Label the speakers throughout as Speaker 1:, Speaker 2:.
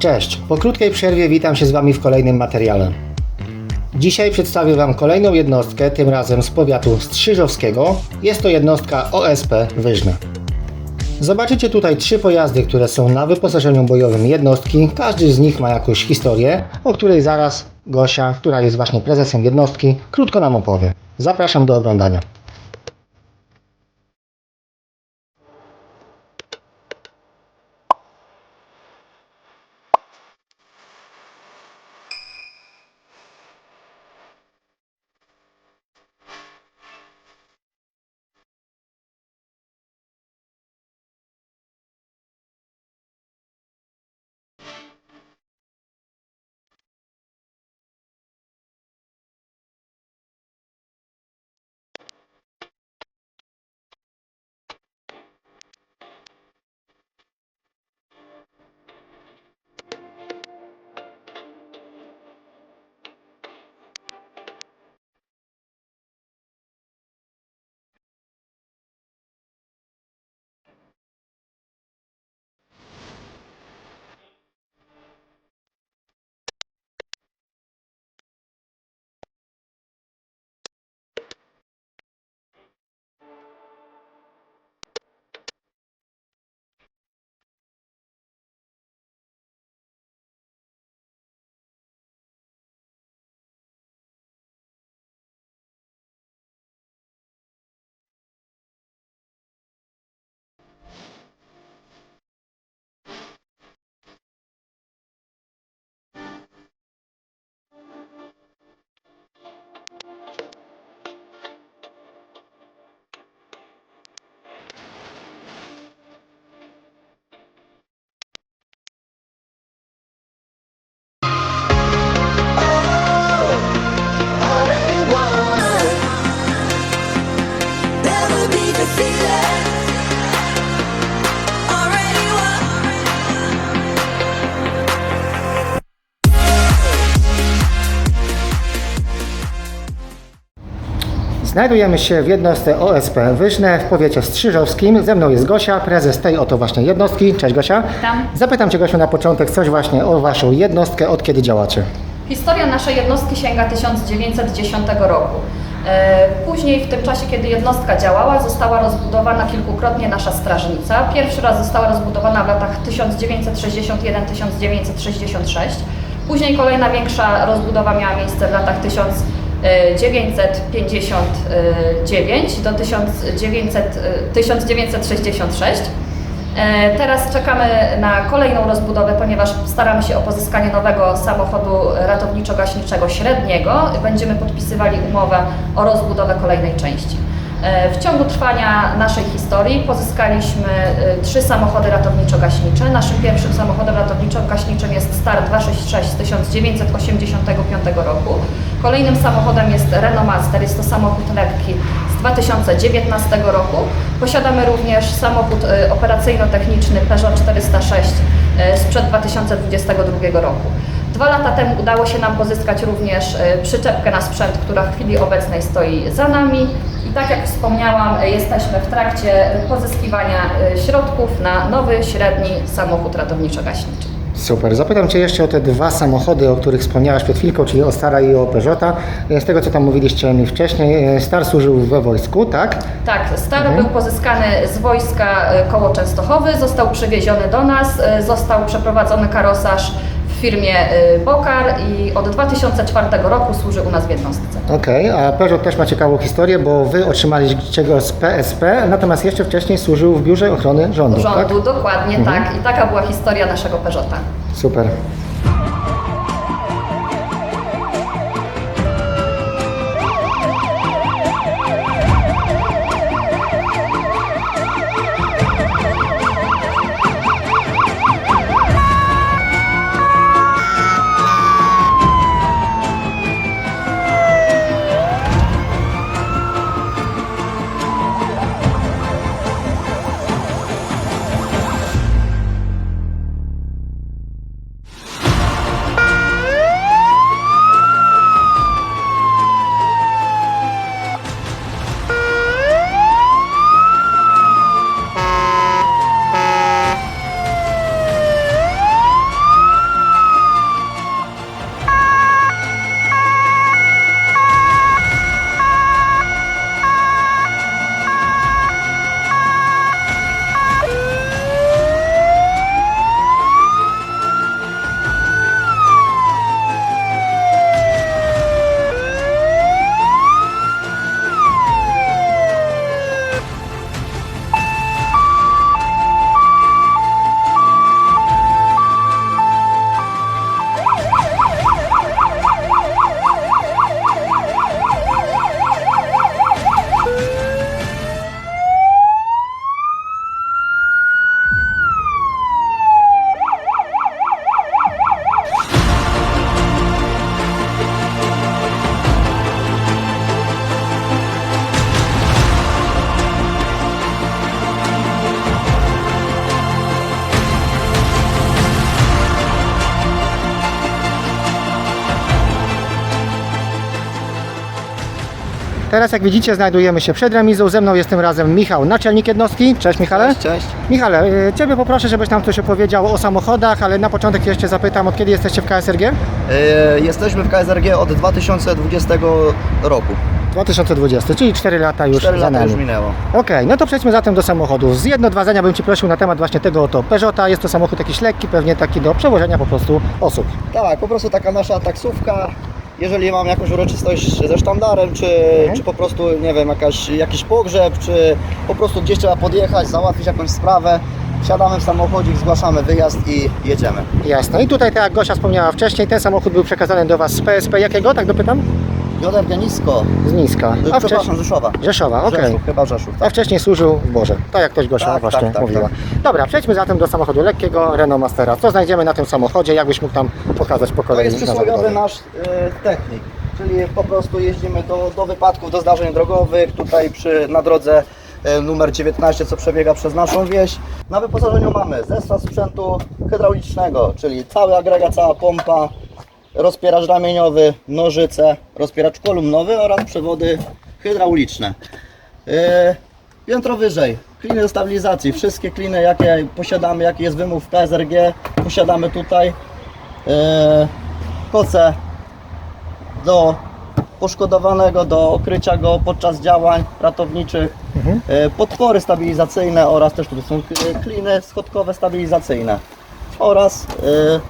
Speaker 1: Cześć, po krótkiej przerwie witam się z Wami w kolejnym materiale. Dzisiaj przedstawię Wam kolejną jednostkę, tym razem z powiatu Strzyżowskiego. Jest to jednostka OSP Wyżne. Zobaczycie tutaj trzy pojazdy, które są na wyposażeniu bojowym jednostki. Każdy z nich ma jakąś historię, o której zaraz Gosia, która jest właśnie prezesem jednostki, krótko nam opowie. Zapraszam do oglądania. Znajdujemy się w jednostce OSP Wyżne w powiecie strzyżowskim. Ze mną jest Gosia, prezes tej oto właśnie jednostki. Cześć Gosia.
Speaker 2: Witam.
Speaker 1: Zapytam Cię Gosiu na początek coś właśnie o Waszą jednostkę, od kiedy działacie.
Speaker 2: Historia naszej jednostki sięga 1910 roku. E, Później, w tym czasie, kiedy jednostka działała, została rozbudowana kilkukrotnie nasza strażnica. Pierwszy raz została rozbudowana w latach 1961-1966. Później kolejna większa rozbudowa miała miejsce w latach 1959 do 1900, e, 1966. E, Teraz czekamy na kolejną rozbudowę, ponieważ staramy się o pozyskanie nowego samochodu ratowniczo-gaśniczego średniego. Będziemy podpisywali umowę o rozbudowę kolejnej części. E, W ciągu trwania naszej historii pozyskaliśmy e, trzy samochody ratowniczo-gaśnicze. Naszym pierwszym samochodem ratowniczo-gaśniczym jest Star 266 z 1985 roku. Kolejnym samochodem jest Renault Master, jest to samochód lekki z 2019 roku. Posiadamy również samochód e, operacyjno-techniczny Peugeot 406 e, sprzed 2022 roku. Dwa lata temu udało się nam pozyskać również e, przyczepkę na sprzęt, która w chwili obecnej stoi za nami. I tak jak wspomniałam, jesteśmy w trakcie pozyskiwania środków na nowy, średni samochód ratowniczo-gaśniczy.
Speaker 1: Super. Zapytam Cię jeszcze o te dwa samochody, o których wspomniałaś przed chwilką, czyli o Stara i o Peugeota. Z tego, co tam mówiliście mi wcześniej, e, Star służył we wojsku, tak?
Speaker 2: Tak, Star był pozyskany z wojska e, koło Częstochowy, został przywieziony do nas, e, został przeprowadzony karosaż w firmie e, Bokar i od 2004 roku służy u nas w jednostce.
Speaker 1: Okej, a Peugeot też ma ciekawą historię, bo Wy otrzymaliście go z PSP, natomiast jeszcze wcześniej służył w Biurze Ochrony Rządu,
Speaker 2: Rządu,
Speaker 1: tak?
Speaker 2: dokładnie tak. I taka była historia naszego Peugeota.
Speaker 1: Super. Teraz jak widzicie znajdujemy się przed remizą. Ze mną jest tym razem Michał, naczelnik jednostki. Cześć Michale.
Speaker 3: Cześć, cześć.
Speaker 1: Michale, y, Ciebie poproszę, żebyś nam coś opowiedział o samochodach, ale na początek jeszcze zapytam, od kiedy jesteście w KSRG?
Speaker 3: E, Jesteśmy w KSRG od 2020 roku.
Speaker 1: 2020, czyli 4 lata już
Speaker 3: 4
Speaker 1: za
Speaker 3: lata
Speaker 1: nami.
Speaker 3: już minęło.
Speaker 1: Okej, no to przejdźmy zatem do samochodów. Z jedno, dwa zdania bym Ci prosił na temat właśnie tego oto Peugeota. Jest to samochód jakiś lekki, pewnie taki do przewożenia po prostu osób.
Speaker 3: Tak, po prostu taka nasza taksówka. Jeżeli mam jakąś uroczystość ze sztandarem, czy,
Speaker 1: Mhm.
Speaker 3: czy po prostu, nie wiem, jakaś, jakiś pogrzeb, czy po prostu gdzieś trzeba podjechać, załatwić jakąś sprawę, siadamy w samochodzik, zgłaszamy wyjazd i jedziemy.
Speaker 1: Jasne. I tutaj, tak jak Gosia wspomniała wcześniej, ten samochód był przekazany do Was z PSP jakiego, tak dopytam?
Speaker 3: Joderkę nisko.
Speaker 1: Z Niska. A
Speaker 3: Przepraszam. Rzeszowa.
Speaker 1: Rzeszowa, okej.
Speaker 3: Rzeszów, chyba Rzeszów.
Speaker 1: A wcześniej służył w Boże. Tak jak ktoś Gosia
Speaker 3: Tak,
Speaker 1: właśnie
Speaker 3: tak, tak,
Speaker 1: mówiła.
Speaker 3: tak.
Speaker 1: Dobra, przejdźmy zatem do samochodu lekkiego Renault Mastera. Co znajdziemy na tym samochodzie? Jakbyś mógł tam pokazać po
Speaker 3: To
Speaker 1: kolei?
Speaker 3: jest
Speaker 1: na
Speaker 3: przysłowiowy
Speaker 1: zabudowie?
Speaker 3: nasz e, technik, czyli po prostu jeździmy do, do wypadków, do zdarzeń drogowych, tutaj przy, na drodze e, numer 19, co przebiega przez naszą wieś. Na wyposażeniu mamy zestaw sprzętu hydraulicznego, czyli cały agregat, cała pompa, rozpieracz ramieniowy, nożyce, rozpieracz kolumnowy oraz przewody hydrauliczne. E, Piętro wyżej, kliny do stabilizacji, wszystkie kliny jakie posiadamy, jaki jest wymóg w KSRG, posiadamy tutaj. E, koce do poszkodowanego, do okrycia go podczas działań ratowniczych,
Speaker 1: Mhm.
Speaker 3: e, podpory stabilizacyjne oraz też tutaj są kliny schodkowe stabilizacyjne oraz e,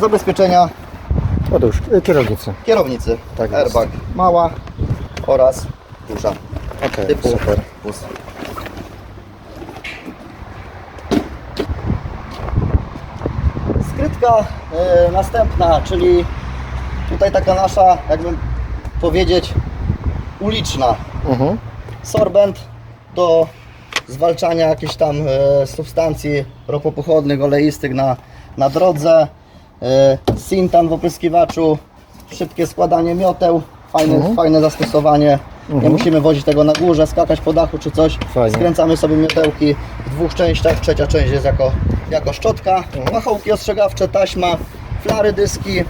Speaker 3: zabezpieczenia
Speaker 1: Otóż, y, kierownicy.
Speaker 3: kierownicy,
Speaker 1: Tak jest.
Speaker 3: airbag mała oraz duża
Speaker 1: Okej,
Speaker 3: typu
Speaker 1: super.
Speaker 3: plus. Skrytka e, następna, czyli tutaj taka nasza, jakbym powiedzieć, uliczna.
Speaker 1: Mhm.
Speaker 3: Sorbent do zwalczania jakichś tam e, substancji ropopochodnych, oleistych na, na drodze. E, Sintan w opryskiwaczu, szybkie składanie mioteł, fajne,
Speaker 1: Mhm.
Speaker 3: fajne zastosowanie. Nie
Speaker 1: Mhm.
Speaker 3: musimy wozić tego na górze, skakać po dachu czy coś.
Speaker 1: Fajnie.
Speaker 3: Skręcamy sobie miotełki w dwóch częściach. Trzecia część jest jako, jako szczotka.
Speaker 1: Mhm.
Speaker 3: Machołki ostrzegawcze, taśma, flary dyski.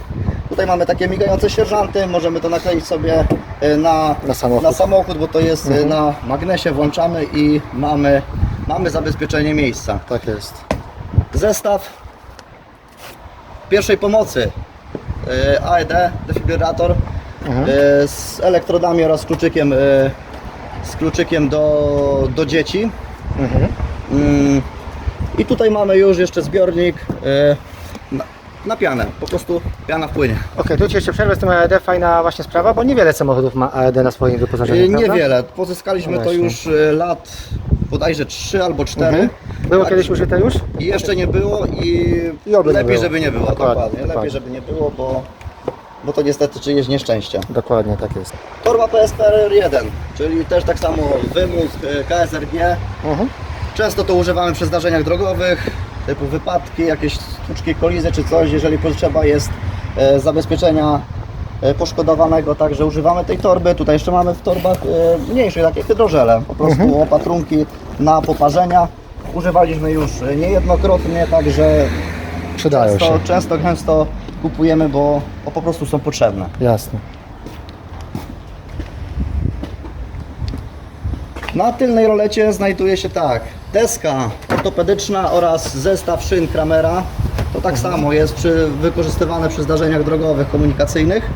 Speaker 3: Tutaj mamy takie migające sierżanty. Możemy to nakleić sobie e, na,
Speaker 1: Na samochód.
Speaker 3: na samochód, bo to jest e,
Speaker 1: Mhm.
Speaker 3: na magnesie. Włączamy i mamy, mamy zabezpieczenie miejsca.
Speaker 1: Tak jest.
Speaker 3: Zestaw pierwszej pomocy. e, AED, defibrylator
Speaker 1: Mhm.
Speaker 3: e, z elektrodami oraz kluczykiem, e, z kluczykiem do, do dzieci.
Speaker 1: Mhm.
Speaker 3: Mm, I tutaj mamy już jeszcze zbiornik na, na pianę. Po prostu piana wpłynie.
Speaker 1: Okej, tu Ci jeszcze przerwę z tym AED. Fajna właśnie sprawa, bo niewiele samochodów ma AED na swoim wyposażeniu?
Speaker 3: Niewiele. Pozyskaliśmy
Speaker 1: No
Speaker 3: to już lat bodajże 3 albo 4.
Speaker 1: Mhm. Było kiedyś użyte już?
Speaker 3: I jeszcze nie było i,
Speaker 1: I oby nie
Speaker 3: lepiej,
Speaker 1: było.
Speaker 3: żeby nie było.
Speaker 1: Dokładnie,
Speaker 3: Dokładnie,
Speaker 1: dokładnie.
Speaker 3: Lepiej, żeby nie było, bo, bo to niestety czyjeś nieszczęście.
Speaker 1: Dokładnie, tak jest.
Speaker 3: Torba PSPR 1, czyli też tak samo wymóg e, KSRG.
Speaker 1: Mhm.
Speaker 3: Często to używamy przy zdarzeniach drogowych, typu wypadki, jakieś stłuczki, kolizje czy coś, jeżeli potrzeba jest e, zabezpieczenia e, poszkodowanego, także używamy tej torby. Tutaj jeszcze mamy w torbach e, mniejsze, takie hydrożele, po prostu opatrunki na poparzenia. Używaliśmy już e, niejednokrotnie, także
Speaker 1: Przydają
Speaker 3: często,
Speaker 1: się.
Speaker 3: często, gęsto kupujemy, bo, bo po prostu są potrzebne.
Speaker 1: Jasne.
Speaker 3: Na tylnej rolecie znajduje się tak, deska ortopedyczna oraz zestaw szyn Kramera. To tak samo jest przy, wykorzystywane przy zdarzeniach drogowych, komunikacyjnych.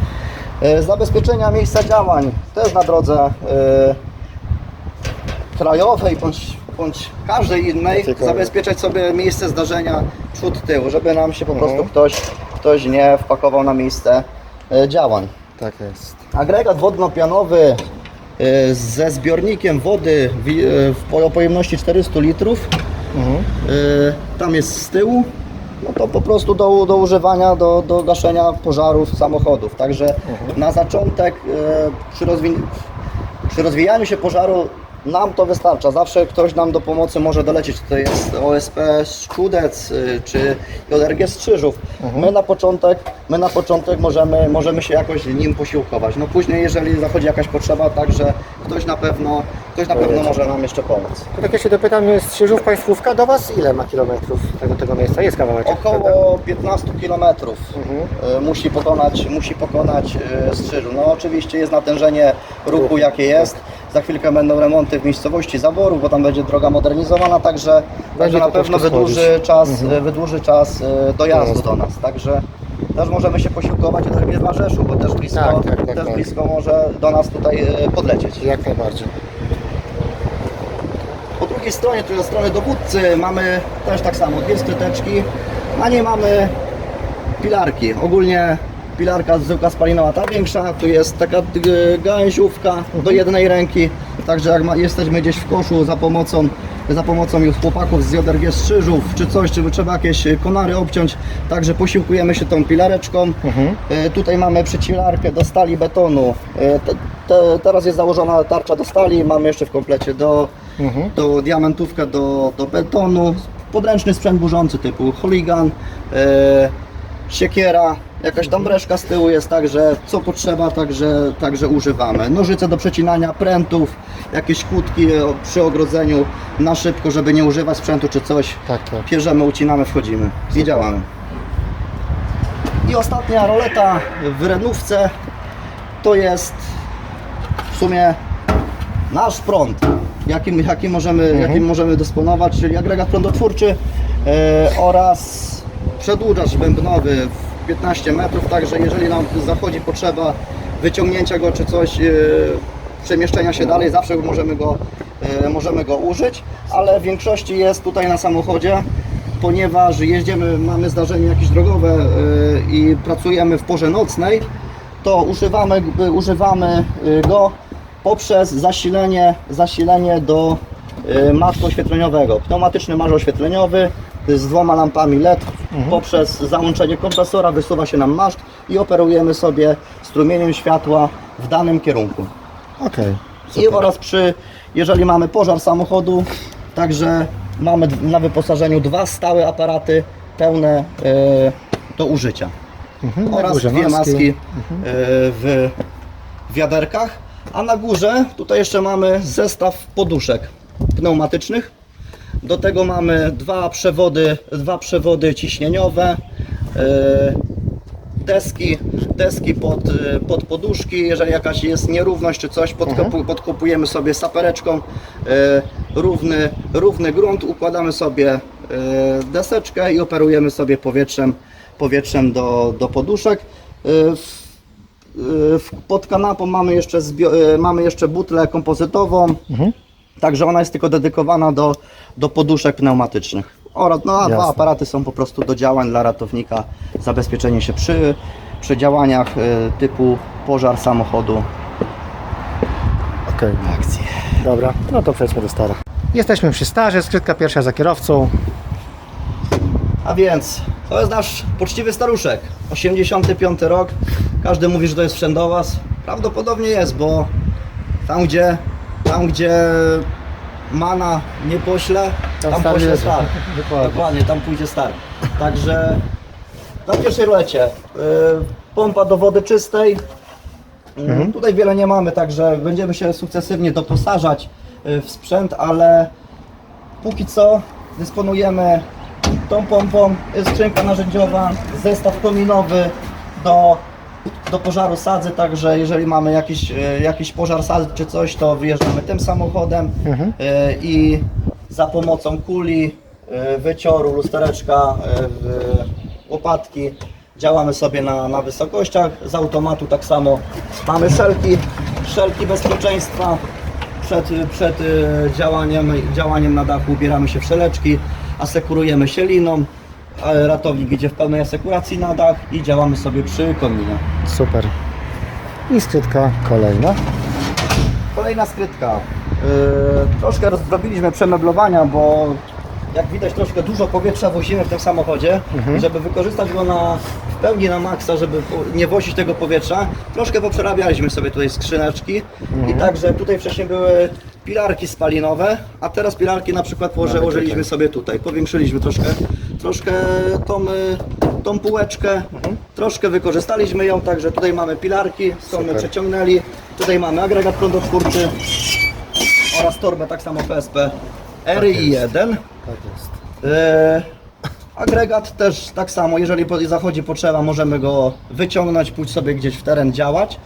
Speaker 3: E, Zabezpieczenia miejsca działań też na drodze e, krajowej bądź, bądź każdej innej
Speaker 1: Ciekawe.
Speaker 3: zabezpieczać sobie miejsce zdarzenia przód tył, żeby nam się po
Speaker 1: Mhm.
Speaker 3: prostu ktoś, ktoś nie wpakował na miejsce e, działań.
Speaker 1: Tak jest.
Speaker 3: Agregat wodno-pianowy y, ze zbiornikiem wody wi- y, w po- o pojemności 400 litrów.
Speaker 1: Mhm.
Speaker 3: Tam jest z tyłu. No to po prostu do, do używania, do, do gaszenia pożarów samochodów. Także na zaczątek przy, rozwi- przy rozwijaniu się pożaru nam to wystarcza. Zawsze ktoś nam do pomocy może dolecieć. Czy to jest OSP Szczudec, y, czy JRG Strzyżów. My na początek, my na początek możemy, możemy się jakoś nim posiłkować. No później, jeżeli zachodzi jakaś potrzeba, także ktoś na pewno, ktoś na pewno może nam jeszcze pomóc.
Speaker 1: To tak ja się dopytam, z Krzyżów Państwówka do Was ile ma kilometrów tego, tego miejsca? Jest prawda?
Speaker 3: Około 15 km
Speaker 1: Mhm.
Speaker 3: musi pokonać, musi pokonać y, Strzyżu. No oczywiście jest natężenie ruchu jakie jest. Za chwilkę będą remonty w miejscowości Zaborów, bo tam będzie droga modernizowana, także, także na pewno
Speaker 1: troszkę
Speaker 3: wydłuży
Speaker 1: schodzić.
Speaker 3: czas,
Speaker 1: Mhm.
Speaker 3: wydłuży czas
Speaker 1: dojazdu
Speaker 3: do nas. Także też możemy się posiłkować od Rybie Rzeszu, bo też blisko,
Speaker 1: Tak, tak, tak,
Speaker 3: też
Speaker 1: tak.
Speaker 3: blisko może do nas tutaj y, podlecieć.
Speaker 1: Jak najbardziej.
Speaker 3: Po drugiej stronie, czyli od strony dowódcy, mamy też tak samo dwie skryteczki. Na niej mamy pilarki. Ogólnie pilarka zwykła spalinowa, ta większa, tu jest taka y, gałęziówka do jednej ręki. Także jak ma, jesteśmy gdzieś w koszu za pomocą, za pomocą już chłopaków z JRG Strzyżów, czy coś, czy trzeba jakieś konary obciąć, także posiłkujemy się tą pilareczką.
Speaker 1: Mhm.
Speaker 3: Y, Tutaj mamy przeciwlarkę do stali betonu. Y, Te, te, teraz jest założona tarcza do stali, mamy jeszcze w komplecie do,
Speaker 1: Mhm.
Speaker 3: do diamentówkę do, do betonu, podręczny sprzęt burzący typu holigan, e, siekiera, jakaś tam breszka z tyłu jest, także co potrzeba, także, także używamy. Nożyce do przecinania prętów, jakieś kłódki przy ogrodzeniu na szybko, żeby nie używać sprzętu czy coś.
Speaker 1: Tak, tak.
Speaker 3: Pierzemy, ucinamy, wchodzimy i działamy. I ostatnia roleta w renówce to jest w sumie nasz prąd, jakim, jakim, możemy, jakim możemy dysponować, czyli agregat prądotwórczy e, oraz przedłużacz bębnowy w 15 metrów, także jeżeli nam zachodzi potrzeba wyciągnięcia go czy coś, e, przemieszczenia się dalej, zawsze możemy go, e, możemy go użyć, ale w większości jest tutaj na samochodzie, ponieważ jeździmy, mamy zdarzenie jakieś drogowe e, i pracujemy w porze nocnej, to używamy, używamy go poprzez zasilenie, zasilenie do masztu oświetleniowego. Pneumatyczny marz oświetleniowy z dwoma lampami LED. Poprzez załączenie kompresora wysuwa się nam maszt i operujemy sobie strumieniem światła w danym kierunku.
Speaker 1: Okej.
Speaker 3: I oraz przy, jeżeli mamy pożar samochodu, także mamy d- na wyposażeniu dwa stałe aparaty pełne y, do użycia
Speaker 1: Mhm. na
Speaker 3: oraz
Speaker 1: górze
Speaker 3: dwie
Speaker 1: maski.
Speaker 3: maski e, w wiaderkach. A na górze tutaj jeszcze mamy zestaw poduszek pneumatycznych. Do tego mamy dwa przewody, dwa przewody ciśnieniowe, e, deski, deski pod, e, pod poduszki. Jeżeli jakaś jest nierówność czy coś, podkopu, podkopujemy sobie sapereczką e, równy, równy grunt, układamy sobie deseczkę i operujemy sobie powietrzem, powietrzem do, do poduszek. Pod kanapą mamy jeszcze, mamy jeszcze butlę kompozytową.
Speaker 1: Mhm.
Speaker 3: Także ona jest tylko dedykowana do, do poduszek pneumatycznych. Oraz no, a dwa
Speaker 1: Jasne.
Speaker 3: aparaty są po prostu do działań dla ratownika, zabezpieczenie się przy, przy działaniach y, typu pożar samochodu.
Speaker 1: Okej.
Speaker 3: Akcji.
Speaker 1: Dobra, no to przejdźmy do stara. Jesteśmy przy starze, skrytka pierwsza za kierowcą.
Speaker 3: A więc to jest nasz poczciwy staruszek. 85 rok. Każdy mówi, że to jest wszędowas. Prawdopodobnie jest, bo tam gdzie, tam gdzie mana nie pośle,
Speaker 1: Tam
Speaker 3: tam, pośle
Speaker 1: jedzie.
Speaker 3: star.
Speaker 1: Dokładnie.
Speaker 3: Dokładnie, tam pójdzie star. Także na pierwszej rolecie y, pompa do wody czystej. Y, Tutaj wiele nie mamy, także będziemy się sukcesywnie doposażać y, w sprzęt, ale póki co dysponujemy tą pompą, jest skrzynka narzędziowa, zestaw kominowy do, do pożaru sadzy, także jeżeli mamy jakiś, e, jakiś pożar sadzy czy coś, to wyjeżdżamy tym samochodem
Speaker 1: Mhm.
Speaker 3: e, i za pomocą kuli, e, wycioru, lustereczka, e, w- łopatki działamy sobie na, na wysokościach, z automatu tak samo mamy szelki, szelki bezpieczeństwa, przed, przed działaniem, działaniem na dachu. Ubieramy się w szeleczki, asekurujemy się liną, ratownik idzie w pełnej asekuracji na dach i działamy sobie przy kominie.
Speaker 1: Super. I skrytka kolejna.
Speaker 3: Kolejna skrytka. Yy, troszkę zrobiliśmy przemeblowania, bo jak widać troszkę dużo powietrza wozimy w tym samochodzie,
Speaker 1: Mhm.
Speaker 3: żeby wykorzystać go na, w pełni na maksa, żeby nie wozić tego powietrza. Troszkę poprzerabialiśmy sobie tutaj skrzyneczki i także tutaj wcześniej były pilarki spalinowe, a teraz pilarki na przykład położyliśmy sobie tutaj. Powiększyliśmy troszkę, troszkę tą, y, tą półeczkę, troszkę wykorzystaliśmy ją, także tutaj mamy pilarki, stąd przeciągnęli. Tutaj mamy agregat prądotwórczy oraz torbę tak samo PSP RI1.
Speaker 1: Tak jest.
Speaker 3: E, agregat też tak samo, jeżeli zachodzi potrzeba, możemy go wyciągnąć, pójść sobie gdzieś w teren działać,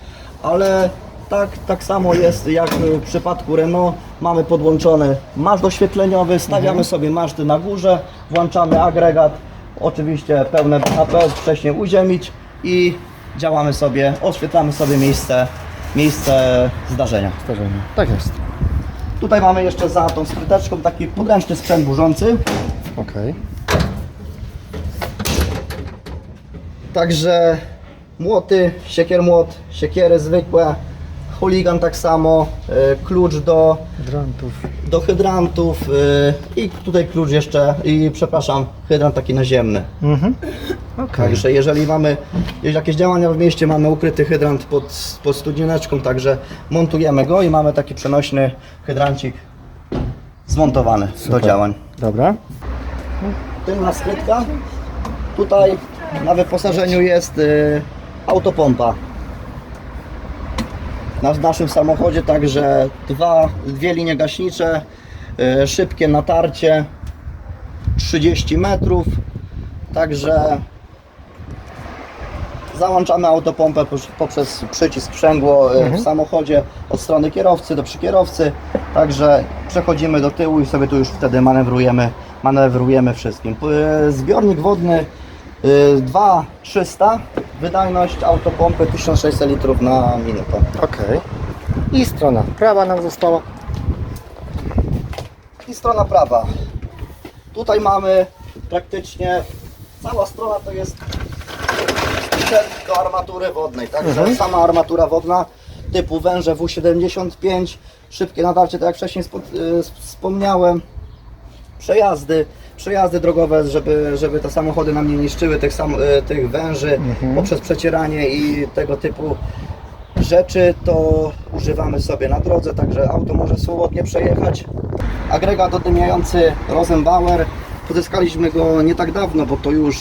Speaker 3: ale tak, tak samo jest jak w przypadku Renault. Mamy podłączony maszt oświetleniowy, stawiamy sobie maszty na górze, włączamy agregat, oczywiście pełne BHP, wcześniej uziemić i działamy sobie, oświetlamy sobie miejsce, miejsce zdarzenia.
Speaker 1: Zdarzenie. Tak jest.
Speaker 3: Tutaj mamy jeszcze za tą skryteczką taki podręczny sprzęt burzący.
Speaker 1: Okej.
Speaker 3: Także młoty, siekier młot, siekiery zwykłe, chuligan tak samo, e, klucz do,
Speaker 1: Drantów.
Speaker 3: do hydrantów e, i tutaj klucz jeszcze, i przepraszam, hydrant taki naziemny.
Speaker 1: Mhm. Okej.
Speaker 3: Także jeżeli mamy jakieś działania w mieście, mamy ukryty hydrant pod, pod studnieneczką, także montujemy go i mamy taki przenośny hydrancik zmontowany do
Speaker 1: Super.
Speaker 3: działań.
Speaker 1: Dobra.
Speaker 3: tylna skrytka. Tutaj na wyposażeniu jest y, autopompa. Na naszym samochodzie także dwa, dwie linie gaśnicze, y, szybkie natarcie 30 metrów. Także załączamy autopompę poprzez przycisk sprzęgło y, w samochodzie od strony kierowcy do przykierowcy. Także przechodzimy do tyłu i sobie tu już wtedy manewrujemy, manewrujemy wszystkim. P- Zbiornik wodny y, 2300, wydajność autopompy 1600 litrów na minutę.
Speaker 1: Okej. I strona prawa nam została.
Speaker 3: I strona prawa. Tutaj mamy praktycznie cała strona to jest sprzęt do armatury wodnej. Także
Speaker 1: Mhm.
Speaker 3: sama armatura wodna typu węże W75, szybkie natarcie, tak jak wcześniej spo, y, wspomniałem. Przejazdy, przejazdy drogowe, żeby, żeby te samochody nam nie niszczyły tych, sam, y, tych węży
Speaker 1: Mhm.
Speaker 3: poprzez przecieranie i tego typu rzeczy, to używamy sobie na drodze, także auto może swobodnie przejechać. Agregat oddymiający Rosenbauer, pozyskaliśmy go nie tak dawno, bo to już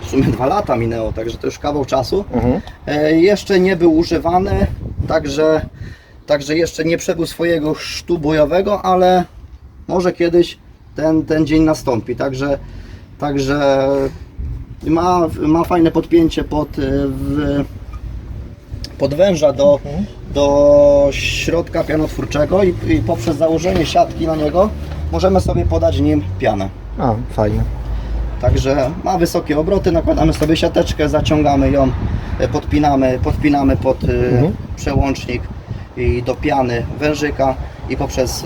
Speaker 3: w sumie dwa lata minęło, także to już kawał czasu.
Speaker 1: Mhm.
Speaker 3: E, jeszcze nie był używany, także, także jeszcze nie przebył swojego chrztu bojowego, ale może kiedyś ten, ten dzień nastąpi. Także, także ma, ma fajne podpięcie pod, e, w, pod węża do, do środka pianotwórczego i, i poprzez założenie siatki na niego możemy sobie podać nim pianę.
Speaker 1: A, fajnie.
Speaker 3: Także ma wysokie obroty, nakładamy sobie siateczkę, zaciągamy ją, e, podpinamy, podpinamy pod e,
Speaker 1: Mhm.
Speaker 3: przełącznik i do piany wężyka i poprzez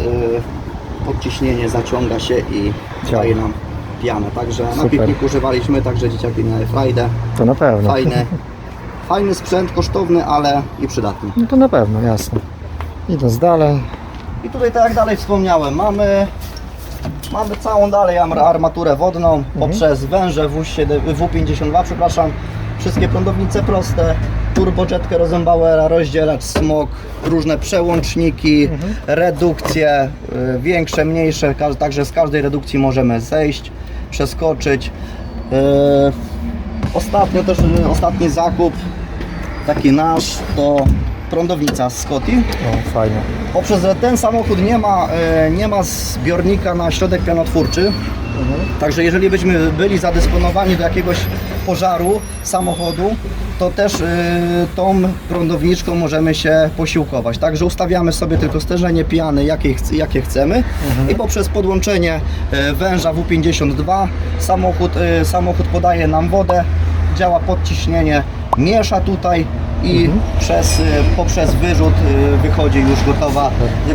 Speaker 3: podciśnienie zaciąga się i daje nam pianę. Także na
Speaker 1: Super.
Speaker 3: piknik używaliśmy, także dzieciaki miały frajdę.
Speaker 1: To na pewno.
Speaker 3: Fajny, fajny sprzęt, kosztowny, ale i przydatny.
Speaker 1: No to na pewno, jasne. Idąc dalej.
Speaker 3: I tutaj tak jak dalej wspomniałem, mamy, mamy całą dalej ar- armaturę wodną poprzez węże W7, W52, przepraszam, wszystkie prądownice proste, turbojetkę Rosenbauera, rozdzielacz smog, różne przełączniki, redukcje, y, większe, mniejsze, także z każdej redukcji możemy zejść, przeskoczyć. Y, Ostatnio też, y, ostatni zakup, taki nasz, to prądownica z Scotty.
Speaker 1: O, fajnie.
Speaker 3: Poprzez że ten samochód nie ma, e, nie ma zbiornika na środek pianotwórczy, także jeżeli byśmy byli zadysponowani do jakiegoś pożaru samochodu, to też e, tą prądowniczką możemy się posiłkować. Także ustawiamy sobie tylko stężenie piany, jakie, chc- jakie chcemy i poprzez podłączenie e, węża W52 samochód, e, samochód podaje nam wodę, działa podciśnienie, miesza tutaj i przez, y, poprzez wyrzut y, wychodzi już gotowa,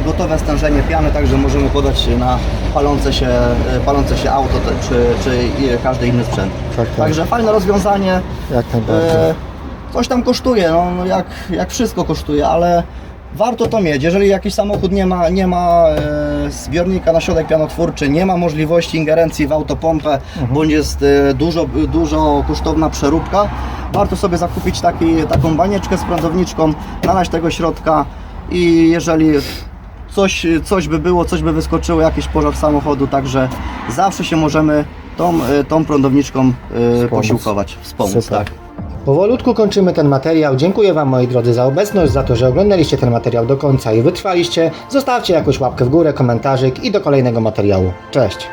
Speaker 3: gotowe stężenie piany, także możemy podać na palące się, y, palące się auto czy, czy każdy inny sprzęt.
Speaker 1: Tak, tak.
Speaker 3: Także fajne rozwiązanie.
Speaker 1: Jak najbardziej.
Speaker 3: E, coś tam kosztuje, no jak, jak wszystko kosztuje, ale warto to mieć. Jeżeli jakiś samochód nie ma, nie ma e, zbiornika na środek pianotwórczy, nie ma możliwości ingerencji w autopompę, bądź jest e, dużo, dużo kosztowna przeróbka, warto sobie zakupić taki, taką banieczkę z prądowniczką, nalać tego środka i jeżeli coś, coś by było, coś by wyskoczyło, jakiś pożar samochodu, także zawsze się możemy tą, y, tą prądowniczką y, posiłkować, wspomóc. Tak.
Speaker 1: Powolutku kończymy ten materiał. Dziękuję Wam moi drodzy za obecność, za to, że oglądaliście ten materiał do końca i wytrwaliście. Zostawcie jakąś łapkę w górę, komentarzyk i do kolejnego materiału. Cześć!